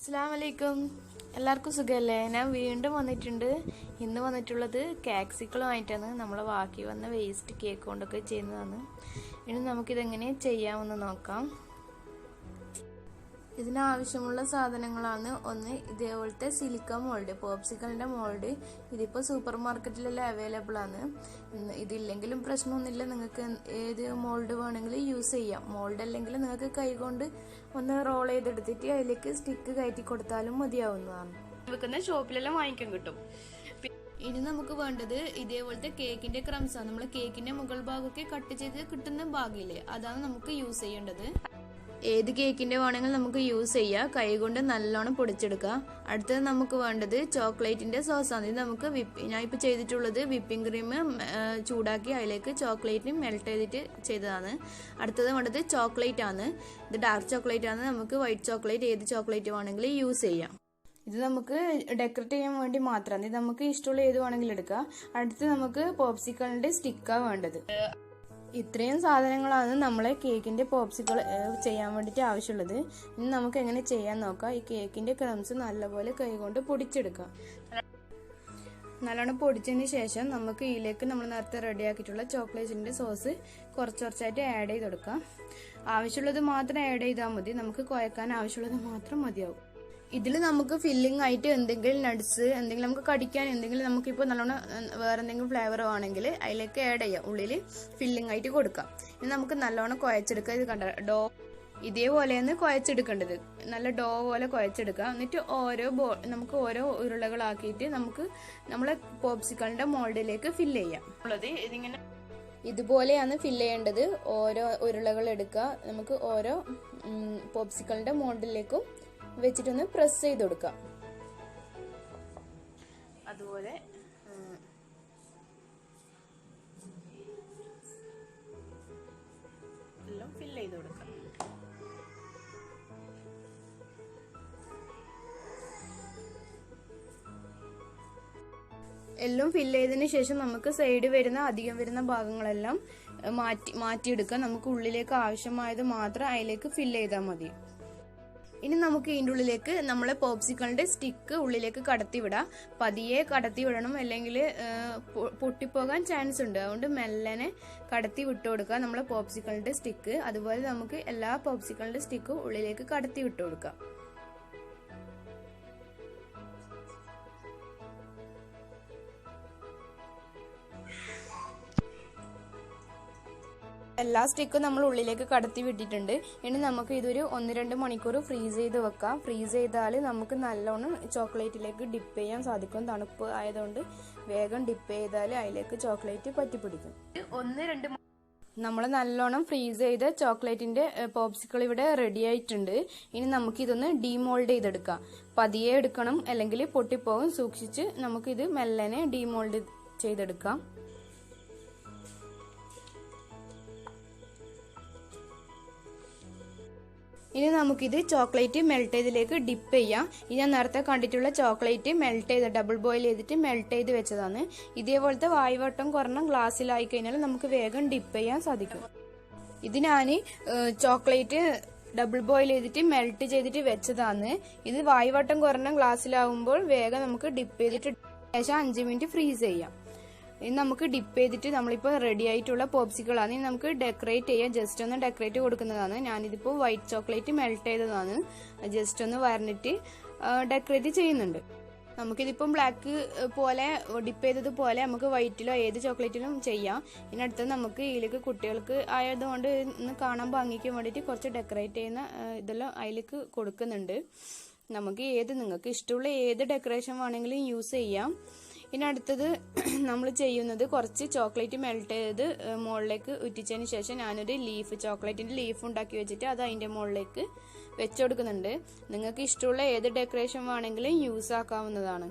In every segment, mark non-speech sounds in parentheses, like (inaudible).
അസ്സാം വലൈക്കും എല്ലാവർക്കും സുഖമല്ലേ ഞാൻ വീണ്ടും വന്നിട്ടുണ്ട്. ഇന്ന് വന്നിട്ടുള്ളത് കാക്സിക്കളുമായിട്ടാണ്. നമ്മൾ ബാക്കി വന്ന വേസ്റ്റ് കേക്ക് കൊണ്ടൊക്കെ ചെയ്യുന്നതാണ്. ഇനി നമുക്കിതെങ്ങനെ ചെയ്യാമെന്ന് നോക്കാം. ഇതിനാവശ്യമുള്ള സാധനങ്ങളാണ്. ഒന്ന് ഇതേപോലത്തെ സിലിക്ക മോൾഡ് പോപ്സിക്കലിന്റെ മോൾഡ്. ഇതിപ്പോൾ സൂപ്പർ മാർക്കറ്റിലെല്ലാം അവൈലബിൾ ആണ് ഇതില്ലെങ്കിലും പ്രശ്നമൊന്നുമില്ല. നിങ്ങൾക്ക് ഏത് മോൾഡ് വേണമെങ്കിലും യൂസ് ചെയ്യാം. മോൾഡ് അല്ലെങ്കിൽ നിങ്ങൾക്ക് കൈകൊണ്ട് ഒന്ന് റോൾ ചെയ്തെടുത്തിട്ട് അതിലേക്ക് സ്റ്റിക്ക് കയറ്റി കൊടുത്താലും മതിയാവുന്നതാണ്. വെക്കുന്ന ഷോപ്പിലെല്ലാം വാങ്ങിക്കാൻ കിട്ടും. ഇനി നമുക്ക് വേണ്ടത് ഇതേപോലത്തെ കേക്കിന്റെ ക്രംസ് ആണ് നമ്മൾ കേക്കിന്റെ മുകൾ ഭാഗമൊക്കെ കട്ട് ചെയ്ത് കിട്ടുന്ന ഭാഗമില്ലേ അതാണ് നമുക്ക് യൂസ് ചെയ്യേണ്ടത്. ഏത് കേക്കിന്റെ വേണമെങ്കിലും നമുക്ക് യൂസ് ചെയ്യാം. കൈകൊണ്ട് നല്ലോണം പൊടിച്ചെടുക്കുക അടുത്തത് നമുക്ക് വേണ്ടത് ചോക്ലേറ്റിന്റെ സോസാണ് ഇത് നമുക്ക് വിപ്പ് ഞാൻ ഇപ്പോൾ ചെയ്തിട്ടുള്ളത് വിപ്പിംഗ് ക്രീം ചൂടാക്കി അതിലേക്ക് ചോക്ലേറ്റിന് മെൽട്ട് ചെയ്തിട്ട് ചെയ്തതാണ്. അടുത്തത് വേണ്ടത് ചോക്ലേറ്റ് ആണ്. ഇത് ഡാർക്ക് ചോക്ലേറ്റ് ആണ്. നമുക്ക് വൈറ്റ് ചോക്ലേറ്റ് ഏത് ചോക്ലേറ്റ് വേണമെങ്കിലും യൂസ് ചെയ്യാം. ഇത് നമുക്ക് ഡെക്കറേറ്റ് ചെയ്യാൻ വേണ്ടി മാത്രമാണ്. ഇത് നമുക്ക് ഇഷ്ടമുള്ള ഏത് വേണമെങ്കിലും എടുക്കാം. അടുത്ത് നമുക്ക് പോപ്സിക്കളിന്റെ സ്റ്റിക്കാണ് വേണ്ടത്. ഇത്രയും സാധനങ്ങളാണ് നമ്മളെ കേക്കിന്റെ പോപ്സിക്കൾ ചെയ്യാൻ വേണ്ടിയിട്ട് ആവശ്യമുള്ളത്. ഇനി നമുക്ക് എങ്ങനെ ചെയ്യാൻ നോക്കാം. ഈ കേക്കിന്റെ ക്രംസ് നല്ലപോലെ കൈകൊണ്ട് പൊടിച്ചെടുക്കാം. നല്ലോണം പൊടിച്ചതിന് ശേഷം നമുക്ക് ഇതിലേക്ക് നമ്മൾ നേരത്തെ റെഡിയാക്കിയിട്ടുള്ള ചോക്ലേറ്റിന്റെ സോസ് കുറച്ച് കുറച്ചായിട്ട് ആഡ് ചെയ്ത് കൊടുക്കാം. ആവശ്യമുള്ളത് മാത്രം ആഡ് ചെയ്താൽ മതി. നമുക്ക് കുഴക്കാൻ ആവശ്യമുള്ളത് മാത്രം മതിയാവും. ഇതിൽ നമുക്ക് ഫില്ലിംഗ് ആയിട്ട് എന്തെങ്കിലും നട്സ് എന്തെങ്കിലും നമുക്ക് കടിക്കാൻ എന്തെങ്കിലും നമുക്കിപ്പോൾ നല്ലോണം വേറെ എന്തെങ്കിലും ഫ്ലേവറോ ആണെങ്കിൽ അതിലേക്ക് ആഡ് ചെയ്യാം. ഉള്ളിൽ ഫില്ലിംഗ് ആയിട്ട് കൊടുക്കാം. ഇനി നമുക്ക് നല്ലോണം കുഴച്ചെടുക്കുക ഇത് കണ്ട? ഡോ ഇതേപോലെയാണ് കുഴച്ചെടുക്കേണ്ടത്. നല്ല ഡോ പോലെ കുഴച്ചെടുക്കുക. എന്നിട്ട് ഓരോ ബോ നമുക്ക് ഓരോ ഉരുളകളാക്കിയിട്ട് നമുക്ക് നമ്മളെ പോപ്സിക്കളിന്റെ മോൾഡിലേക്ക് ഫില്ല് ചെയ്യാം. ഉള്ളത് ഇതിങ്ങനെ ഇതുപോലെയാണ് ഫില്ല് ചെയ്യേണ്ടത്. ഓരോ ഉരുളകൾ എടുക്കുക. നമുക്ക് ഓരോ പോപ്സിക്കളിന്റെ മോൾഡിലേക്കും വെച്ചിട്ടൊന്ന് പ്രസ് ചെയ്ത് കൊടുക്കാം. അതുപോലെ എല്ലാം ഫില്ല് ചെയ്ത് കൊടുക്കാം. എല്ലാം ഫില്ല് ചെയ്തതിന് ശേഷം നമുക്ക് സൈഡ് വരുന്ന അധികം വരുന്ന ഭാഗങ്ങളെല്ലാം മാറ്റി മാറ്റിയെടുക്കാം. നമുക്ക് ഉള്ളിലേക്ക് ആവശ്യമായത് മാത്രം അതിലേക്ക് ഫില്ല് ചെയ്താൽ മതി. ഇനി നമുക്ക് ഇതിന്റെ ഉള്ളിലേക്ക് നമ്മളെ പോപ്സിക്കളുടെ സ്റ്റിക്ക് ഉള്ളിലേക്ക് കടത്തി വിടാം പതിയെ കടത്തി വിടണം അല്ലെങ്കിൽ പൊട്ടിപ്പോകാൻ ചാൻസ് ഉണ്ട്. അതുകൊണ്ട് മെല്ലനെ കടത്തി വിട്ടു കൊടുക്കുക നമ്മളെ പോപ്സിക്കളുടെ സ്റ്റിക്ക് അതുപോലെ നമുക്ക് എല്ലാ പോപ്സിക്കളുടെ സ്റ്റിക്കും ഉള്ളിലേക്ക് കടത്തി വിട്ടു കൊടുക്കാം എല്ലാ സ്റ്റിക്കും നമ്മൾ ഉള്ളിലേക്ക് കടത്തി വിട്ടിട്ടുണ്ട്. ഇനി നമുക്ക് ഇതൊരു ഒന്ന് രണ്ട് മണിക്കൂർ ഫ്രീസ് ചെയ്ത് വെക്കാം. ഫ്രീസ് ചെയ്താൽ നമുക്ക് നല്ലോണം ചോക്ലേറ്റിലേക്ക് ഡിപ്പ് ചെയ്യാൻ സാധിക്കും. തണുപ്പ് ആയതുകൊണ്ട് വേഗം ഡിപ്പ് ചെയ്താൽ അതിലേക്ക് ചോക്ലേറ്റ് പറ്റിപ്പിടിക്കും. ഒന്ന് രണ്ട് നമ്മൾ നല്ലോണം ഫ്രീസ് ചെയ്ത ചോക്ലേറ്റിന്റെ പോപ്സിക്കൾ ഇവിടെ റെഡി ആയിട്ടുണ്ട്. ഇനി നമുക്ക് ഇതൊന്ന് ഡീമോൾഡ് ചെയ്തെടുക്കാം. പതിയെ എടുക്കണം. അല്ലെങ്കിൽ പൊട്ടിപ്പോകും സൂക്ഷിച്ച് നമുക്കിത് മെല്ലനെ ഡീമോൾഡ് ചെയ്തെടുക്കാം. ഇനി നമുക്കിത് ചോക്ലേറ്റ് മെൽറ്റ് ചെയ്തിലേക്ക് ഡിപ്പ് ചെയ്യാം. ഇത് ഞാൻ നേരത്തെ കണ്ടിട്ടുള്ള ചോക്ലേറ്റ് മെൽറ്റ് ചെയ്ത് ഡബിൾ ബോയിൽ ചെയ്തിട്ട് മെൽറ്റ് ചെയ്ത് വെച്ചതാണ്. ഇതേപോലത്തെ വായുവട്ടം കുറഞ്ഞ ഗ്ലാസ്സിലായി കഴിഞ്ഞാൽ നമുക്ക് വേഗം ഡിപ്പ് ചെയ്യാൻ സാധിക്കും. ഇത് ഞാൻ ചോക്ലേറ്റ് ഡബിൾ ബോയിൽ ചെയ്തിട്ട് മെൽറ്റ് ചെയ്തിട്ട് വെച്ചതാണ്. ഇത് വായുവട്ടം കുറഞ്ഞ ഗ്ലാസ്സിലാവുമ്പോൾ വേഗം നമുക്ക് ഡിപ്പ് ചെയ്തിട്ട് ശേഷം അഞ്ച് മിനിറ്റ് ഫ്രീസ് ചെയ്യാം. ഇനി നമുക്ക് ഡിപ്പ് ചെയ്തിട്ട് നമ്മളിപ്പോൾ റെഡി ആയിട്ടുള്ള പോപ്സിക്കളാണ് ഇനി നമുക്ക് ഡെക്കറേറ്റ് ചെയ്യാം. ജസ്റ്റ് ഒന്ന് ഡെക്കറേറ്റ് കൊടുക്കുന്നതാണ്. ഞാനിതിപ്പോൾ വൈറ്റ് ചോക്ലേറ്റ് മെൽറ്റ് ചെയ്തതാണ്. ജസ്റ്റ് ഒന്ന് വരഞ്ഞിട്ട് ഡെക്കറേറ്റ് ചെയ്യുന്നുണ്ട്. നമുക്കിതിപ്പം ബ്ലാക്ക് പോലെ ഡിപ്പ് ചെയ്തതുപോലെ നമുക്ക് വൈറ്റിലോ ഏത് ചോക്ലേറ്റിലും ചെയ്യാം. ഇനി അടുത്തത് നമുക്ക് ഇതിലേക്ക് കുട്ടികൾക്ക് ആയതുകൊണ്ട് ഇന്ന് കാണാൻ ഭംഗിക്ക് വേണ്ടിയിട്ട് കുറച്ച് ഡെക്കറേറ്റ് ചെയ്യുന്ന ഇതെല്ലാം അതിലേക്ക് കൊടുക്കുന്നുണ്ട്. നമുക്ക് ഏത് നിങ്ങൾക്ക് ഇഷ്ടമുള്ള ഏത് ഡെക്കറേഷൻ വേണമെങ്കിലും യൂസ് ചെയ്യാം. ഇനി അടുത്തത് (clears throat) നമ്മൾ ചെയ്യുന്നത് കുറച്ച് ചോക്ലേറ്റ് മെൽറ്റ് ചെയ്ത് മുകളിലേക്ക് ഉറ്റിച്ചതിന് ശേഷം ഞാനൊരു ലീഫ് ചോക്ലേറ്റിന്റെ ലീഫ് ഉണ്ടാക്കി വെച്ചിട്ട് അത് അതിന്റെ മുകളിലേക്ക് വെച്ചു കൊടുക്കുന്നുണ്ട് നിങ്ങൾക്ക് ഇഷ്ടമുള്ള ഏത് ഡെക്കറേഷൻ വേണമെങ്കിലും യൂസ് ആക്കാവുന്നതാണ്.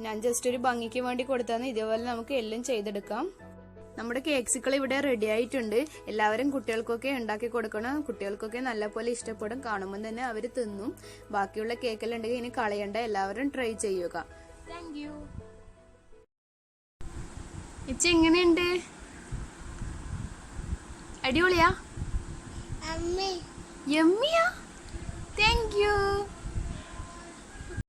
ഞാൻ ജസ്റ്റ് ഒരു ഭംഗിക്ക് വേണ്ടി കൊടുത്താണ് ഇതേപോലെ നമുക്ക് എല്ലാം ചെയ്തെടുക്കാം. നമ്മുടെ കേക്സുകൾ ഇവിടെ റെഡി ആയിട്ടുണ്ട്. എല്ലാവരും കുട്ടികൾക്കൊക്കെ ഉണ്ടാക്കി കൊടുക്കണം. കുട്ടികൾക്കൊക്കെ നല്ലപോലെ ഇഷ്ടപ്പെടും. കാണുമ്പോൾ തന്നെ അവർ തിന്നും. ബാക്കിയുള്ള കേക്കെല്ലാം ഉണ്ടെങ്കിൽ ഇനി കളയണ്ട. എല്ലാവരും ട്രൈ ചെയ്യുക. താങ്ക് യു ഇച്ച എങ്ങനെയുണ്ട്? അടിപൊളിയാ? യമ്മിയാ? Thank you